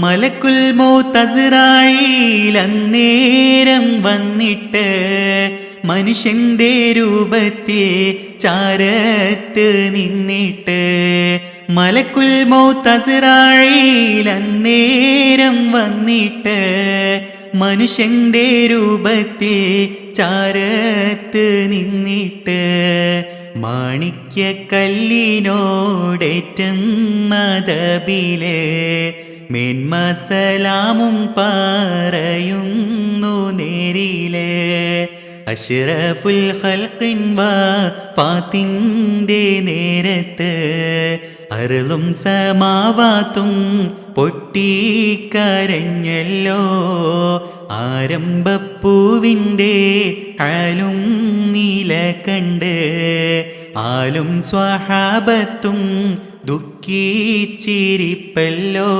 മലക്കുൽ മൗത്തസിറായിൽ അന്നേരം വന്നിട്ട് മനുഷ്യന്റെ രൂപത്തിൽ ചാരത്ത് നിന്നിട്ട് മലക്കുൽ മൗത്തസിറായിൽ അന്നേരം വന്നിട്ട് മനുഷ്യന്റെ രൂപത്തിൽ ചാരത്ത് നിന്നിട്ട് മാണിക്യ കല്ലിനോടേറ്റം മതബിലെ മേന്മസലാമും പറയുന്നു നേരിലെ. അഷ്റഫുൽ ഖൽഖിൻ ഫാത്തിന്റെ നേരത്ത് അരുളും സമാവാത്തും പൊട്ടിക്കരഞ്ഞല്ലോ. ആരംഭപ്പൂവിന്റെ ആലും നീല കണ്ട് ആലും സ്വഹാബത്തും ദുഃഖിച്ചിരിപ്പല്ലോ.